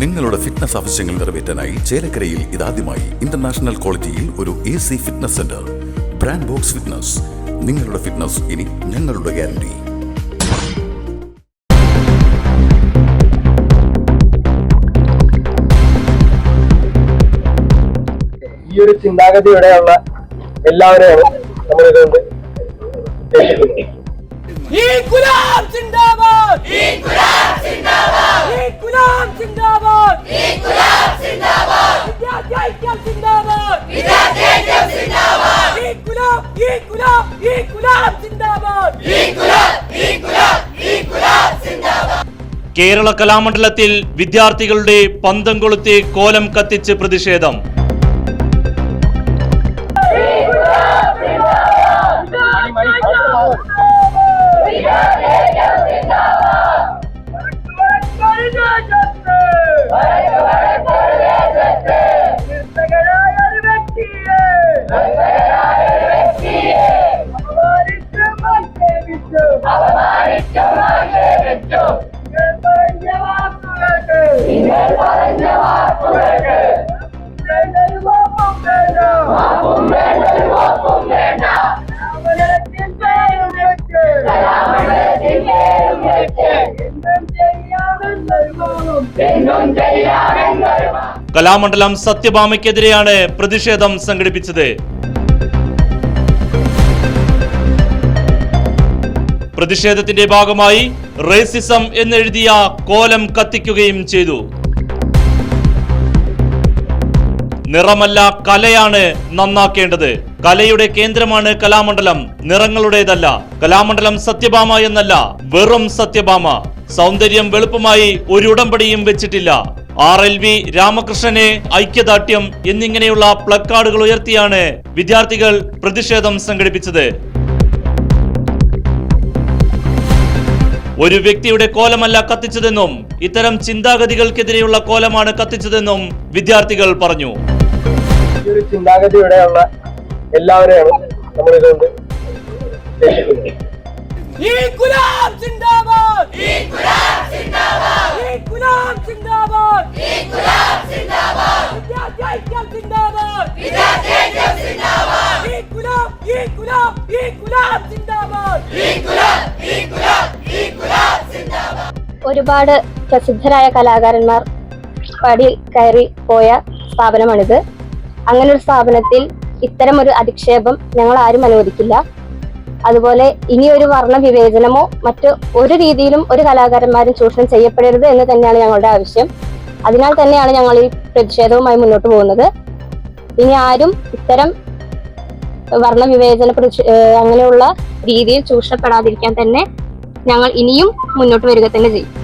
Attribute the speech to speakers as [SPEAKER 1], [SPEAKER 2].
[SPEAKER 1] നിങ്ങളുടെ ഫിറ്റ്നസ് ആവശ്യങ്ങൾ നിറവേറ്റാനായി ചേലക്കരയിൽ ഇതാദ്യമായി ഇന്റർനാഷണൽ ക്വാളിറ്റിയിൽ ഒരു A C fitness center brand box fitness നിങ്ങളുടെ ഫിറ്റ്നസ് ഇനി ഞങ്ങളുടെ ഗ്യാരണ്ടി
[SPEAKER 2] ഈ ഒരു ചിന്താഗതിയോടെയുള്ള എല്ലാവരെയും
[SPEAKER 3] നമ്മളിതുകൊണ്ട് ഈ
[SPEAKER 4] കേരള കലാമണ്ഡലത്തിൽ വിദ്യാർത്ഥികളുടെ പന്തം കൊളുത്തി കോലം കത്തിച്ച് പ്രതിഷേധം. കലാമണ്ഡലം സത്യഭാമയ്ക്കെതിരെയാണ് പ്രതിഷേധം സംഘടിപ്പിച്ചത്. പ്രതിഷേധത്തിന്റെ ഭാഗമായി റേസിസം എന്നെഴുതിയ കോലം കത്തിക്കുകയും ചെയ്തു. നിറമല്ല കലയാണ് നന്നാക്കേണ്ടത്. കലയുടെ കേന്ദ്രമാണ് കലാമണ്ഡലം. നിറങ്ങളുടേതല്ല. കലാമണ്ഡലം സത്യഭാമ എന്നല്ല. വെറും സത്യഭാമ. സൗന്ദര്യം വെളുപ്പമായി ഒരു ഉടമ്പടിയും വെച്ചിട്ടില്ല. ആർ എൽ വി രാമകൃഷ്ണനെ ഐക്യദാർഢ്യം എന്നിങ്ങനെയുള്ള പ്ലക്കാർഡുകൾ ഉയർത്തിയാണ് വിദ്യാർത്ഥികൾ പ്രതിഷേധം സംഘടിപ്പിച്ചത്. ഒരു വ്യക്തിയുടെ കോലമല്ല കത്തിച്ചതെന്നും ഇത്തരം ചിന്താഗതികൾക്കെതിരെയുള്ള കോലമാണ് കത്തിച്ചതെന്നും വിദ്യാർത്ഥികൾ പറഞ്ഞു.
[SPEAKER 2] ഈ ഒരു ചിന്താഗതിയോടെയുള്ള എല്ലാവരെയും നമ്മൾ ഇതുകൊണ്ട് ഉദ്ദേശിക്കുന്നത്
[SPEAKER 3] İnkılap ഈ İnkılap ഈ
[SPEAKER 5] ഒരുപാട് പ്രസിദ്ധരായ കലാകാരന്മാർ പടി കയറി പോയ സ്ഥാപനമാണിത്. അങ്ങനെ ഒരു സ്ഥാപനത്തിൽ ഇത്തരം ഒരു അധിക്ഷേപം ഞങ്ങൾ ആരും അനുവദിക്കില്ല. അതുപോലെ ഇനി ഒരു വർണ വിവേചനമോ മറ്റു ഒരു രീതിയിലും ഒരു കലാകാരന്മാരും ചൂഷണം ചെയ്യപ്പെടരുത് എന്ന് തന്നെയാണ് ഞങ്ങളുടെ ആവശ്യം. അതിനാൽ തന്നെയാണ് ഞങ്ങൾ ഈ പ്രതിഷേധവുമായി മുന്നോട്ട് പോകുന്നത്. ഇനി ആരും ഇത്തരം വർണ വിവേചന അങ്ങനെയുള്ള രീതിയിൽ ചൂഷണപ്പെടാതിരിക്കാൻ തന്നെ ഞങ്ങൾ ഇനിയും മുന്നോട്ട് വരിക തന്നെ ചെയ്യും.